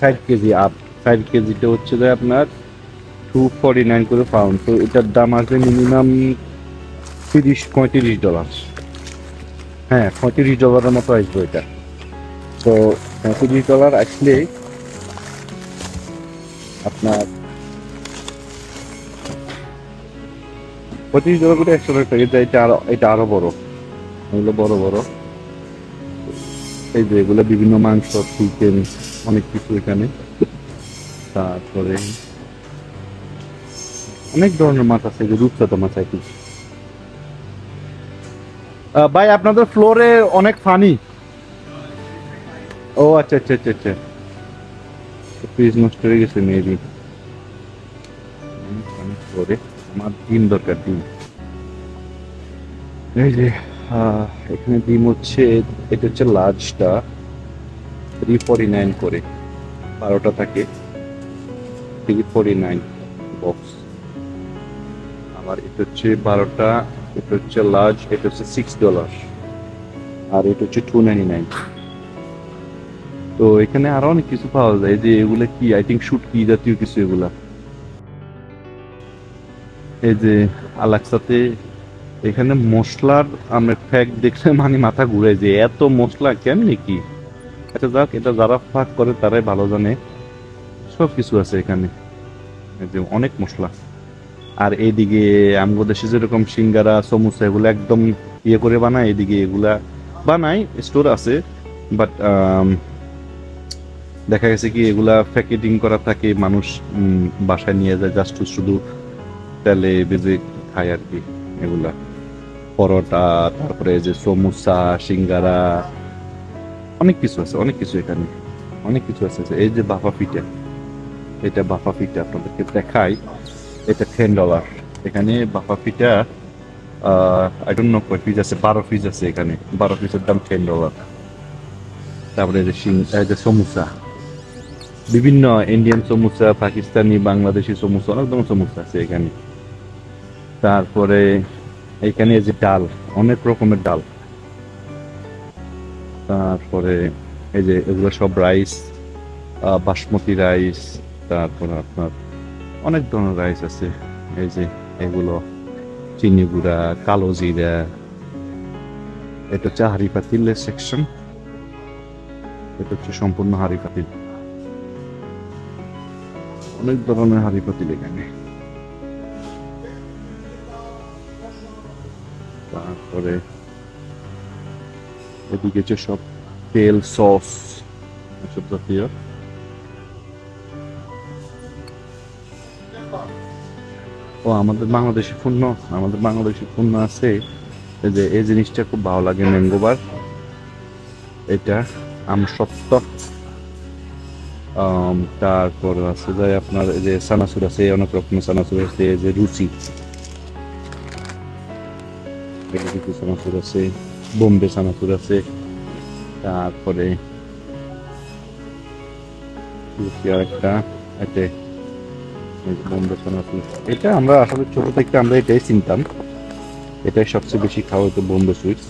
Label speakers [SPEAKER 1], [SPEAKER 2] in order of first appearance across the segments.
[SPEAKER 1] ষাট KG up ষাট কেজিটা হচ্ছে যে আপনার টু ফর্টি নাইন করে পাউন্ড তো এটার দাম আসবে মিনিমাম তিরিশ, পঁয়ত্রিশ ডলার হ্যাঁ পঁয়ত্রিশ ডলারের মতো আসবে এটা। তো পঁয়ত্রিশ ডলার আসলে আপনার পঁয়ত্রিশ ডলার করে একশো টাকা। এটা এটা আরও এটা আরও বড়। এগুলো বড় বড়। এই যে এগুলো বিভিন্ন মাংস চিকেন অনেক কিছু এখানে। তারপরে অনেক ধরনের মাছ আছে যে রূপচাঁদা মাছ আর কি। ভাই, আপনাদের ফ্লোরে অনেক ফানি ও আচ্ছা আচ্ছা আচ্ছা আচ্ছা। ফ্রিজ নষ্ট হয়ে গেছে মেবি ফ্লোরে আমার ডিম দরকার, ডিম। এই যে এখানে ডিম হচ্ছে, এটা হচ্ছে লার্জটা থ্রি ফর্টি নাইন করে বারোটা থাকে থ্রি ফর্টি নাইন বক্স আবার এটা হচ্ছে বারোটা, এটা হচ্ছে লার্জ এটা হচ্ছে সিক্স ডলার আর এটা হচ্ছে টু নাইনটি নাইন তো এখানে আরও অনেক কিছু পাওয়া যায় যে এগুলা কি আই থিঙ্ক শুট কি জাতীয় কিছু এগুলা। এই যে আলাক্সাতে এখানে মশলার আমরা ফ্যাক দেখলে মানে মাথা ঘুরে যে এত মশলা কেমনি কি? আচ্ছা যাক, এটা যারা ফাঁক করে তারাই ভালো জানে। সব কিছু আছে এখানে। অনেক মশলা। আর এইদিকে আমগো দেশে যেরকম সিঙ্গারা সমুসা এগুলো একদম ইয়ে করে বানায় এদিকে এগুলা বানায়, স্টোর আছে। বাট দেখা গেছে কি, এগুলা প্যাকেটিং করা থাকে, মানুষ বাসায় নিয়ে যায় জাস্ট শুধু তেলে বেজে খায় আর কি, এগুলা। পরোটা, তারপরে যে সমুসা সিঙ্গারা অনেক কিছু আছে, অনেক কিছু এখানে। অনেক কিছু আছে এই যে বাফা পিঠা এটা বাফা পিঠা আপনাদেরকে দেখাই। এটা টেন ডলার এখানে বাফা পিঠা আই ডোন্ট নো কয় পিস আছে, বারো পিস আছে এখানে। বারো পিসের দাম টেন ডলার তারপরে যে সিং- যে সমুসা বিভিন্ন ইন্ডিয়ান সমুসা পাকিস্তানি, বাংলাদেশি সমুসা অনেক ধরনের সমুসা আছে এখানে। তারপরে এখানে যে ডাল, অনেক রকমের ডাল। তারপরে এই যে এগুলো সব রাইস বাসমতি রাইস তারপরে আপনার অনেক ধরনের রাইস আছে। এই যে এগুলো চিনি গুঁড়া, কালো জিরা, এটা হচ্ছে হাড়ি পাতিলের সেকশন এটা হচ্ছে সম্পূর্ণ হাড়ি পাতিল। অনেক ধরনের হাড়ি পাতিল এখানে। তারপরে এদিকে হচ্ছে সব তেল সস এসব জাতীয়। ও আমাদের বাংলাদেশি পণ্য আমাদের বাংলাদেশি পণ্য আছে। যে এই জিনিসটা খুব ভালো লাগে ম্যাঙ্গোবার এটা আম সত্য আম, তারপর আছে যে আপনার যে সানাসুর আছে অনেক রকমের সানাসুর আছে এই যে রুচি। কিছু সানাসুর আছে। বোম্বে সানাসুর আছে। তারপরে একটা বোম্বে এটা আমরা আসলে ছোট থেকে আমরা এটাই চিনতাম। এটাই সবচেয়ে বেশি খাওয়া হতো বোম্বে সুইটস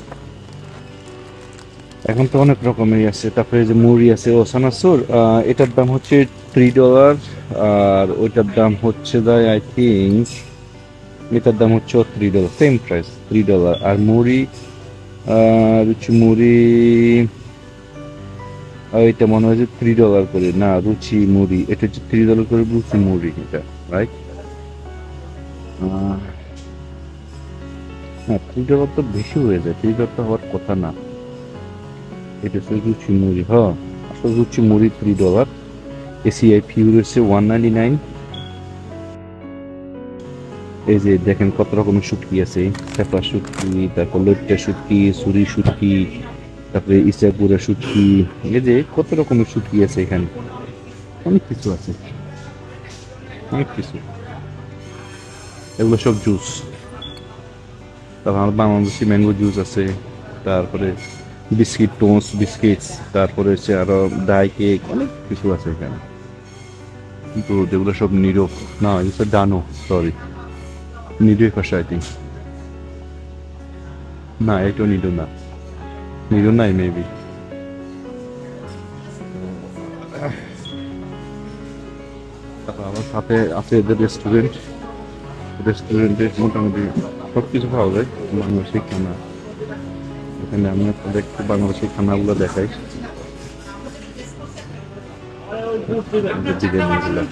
[SPEAKER 1] এখন তো অনেক রকমেরই আছে। তারপরে যে মুড়ি আছে ও সানাসুর এটার দাম হচ্ছে থ্রি ডলার আর ওইটার দাম হচ্ছে দায় আই থিঙ্ক এটার দাম হচ্ছে ও three dollar same price three dollar আর মুড়ি হচ্ছে মুড়ি এটা মনে হয় যে থ্রি ডলার করে। না, রুচি মুড়ি। এটা হচ্ছে থ্রি ডলার করে রুচি মুড়ি এটা রাইট হ্যাঁ থ্রি ডলার তো বেশি হয়ে যায়। থ্রি ডলার তো হওয়ার কথা না। এটা হচ্ছে রুচি মুড়ি হ্যাঁ রুচি মুড়ি থ্রি ডলার এসিআই ফিউর হচ্ছে ওয়ান নাইনটি নাইন এই যে দেখেন কত রকমের শুটকি আছে। পেপার শুটকি, তারপর লইট্টা শুটকি সুরি শুটকি, তারপরে ইসাপুরা শুটকি, এই যে কত রকমের শুটকি আছে এখানে। অনেক কিছু আছে। অনেক কিছু। এগুলো সব জুস। তারপর আমার বাংলাদেশি ম্যাঙ্গো জুস আছে। তারপরে বিস্কিট, টোস্ট, বিস্কিটস, তারপরে হচ্ছে আরও ডাই কেক, অনেক কিছু আছে এখানে। কিন্তু যেগুলো সব নিরো না, এগুলো ডানো সরি নিডো পাশে আই থিঙ্ক না এটাও নিডো না নিডো নাই মেবি তারপর আমার সাথে আছে এদের রেস্টুরেন্ট রেস্টুরেন্টে মোটামুটি সব কিছু পাওয়া যায় বাংলাদেশি খানা। এখানে আমি আপনাদের একটু বাংলাদেশি খানাগুলো দেখাই। বিরিয়ানিগুলো